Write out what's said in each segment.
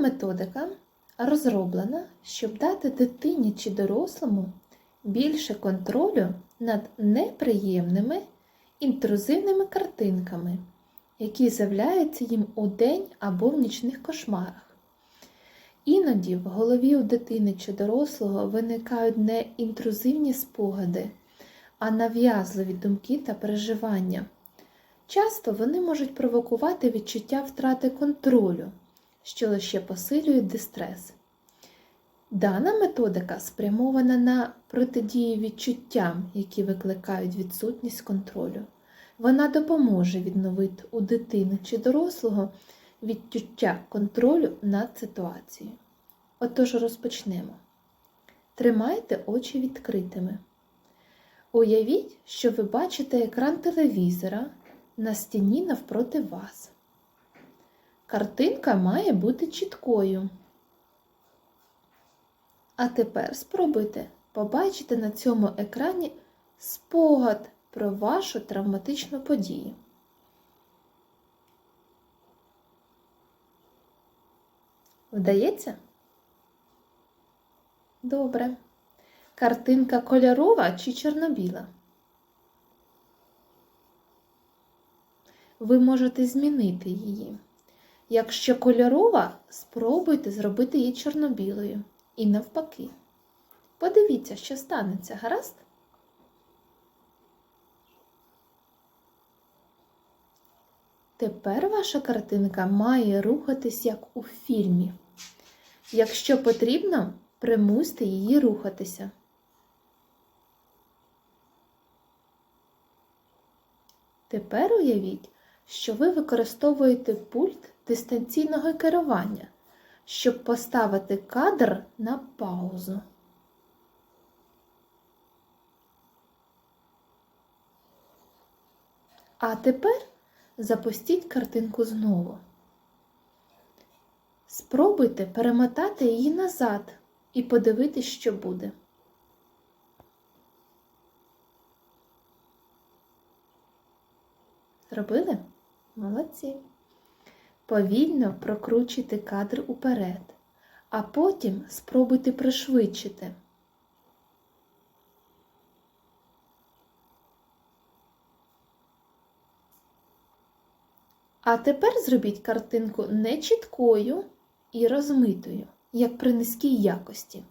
методика розроблена, щоб дати дитині чи дорослому більше контролю над неприємними інтрузивними картинками, які з'являються їм у день або в нічних кошмарах. Іноді в голові у дитини чи дорослого виникають не інтрузивні спогади, а нав'язливі думки та переживання. Часто вони можуть провокувати відчуття втрати контролю, що лише посилює дистрес. Дана методика спрямована на протидію відчуттям, які викликають відсутність контролю. Вона допоможе відновити у дитини чи дорослого відчуття контролю над ситуацією. Отож розпочнемо. Тримайте очі відкритими. Уявіть, що ви бачите екран телевізора на стіні навпроти вас. Картинка має бути чіткою. А тепер спробуйте побачити на цьому екрані спогад про вашу травматичну подію. Вдається? Добре. Картинка кольорова чи чорно-біла? Ви можете змінити її. Якщо кольорова, спробуйте зробити її чорно-білою. І навпаки. Подивіться, що станеться, гаразд? Тепер ваша картинка має рухатись як у фільмі. Якщо потрібно, примусьте її рухатися. Тепер уявіть, що ви використовуєте пульт дистанційного керування, щоб поставити кадр на паузу. А тепер запустіть картинку знову. Спробуйте перемотати її назад і подивитись, що буде. Зробили? Молодці. Повільно прокручуйте кадр уперед, а потім спробуйте пришвидшити. А тепер зробіть картинку не чіткою і розмитою, як при низькій якості.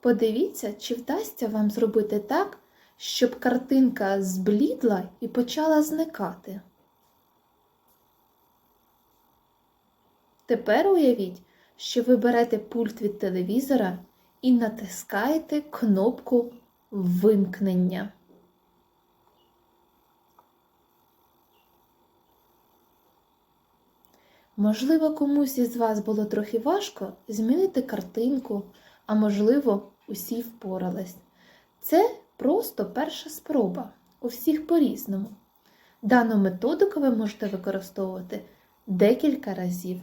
Подивіться, чи вдасться вам зробити так, щоб картинка зблідла і почала зникати. Тепер уявіть, що ви берете пульт від телевізора і натискаєте кнопку вимкнення. Можливо, комусь із вас було трохи важко змінити картинку, а можливо, усі впорались. Це просто перша спроба. У всіх по-різному. Дану методику ви можете використовувати декілька разів.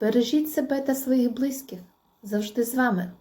Бережіть себе та своїх близьких. Завжди з вами.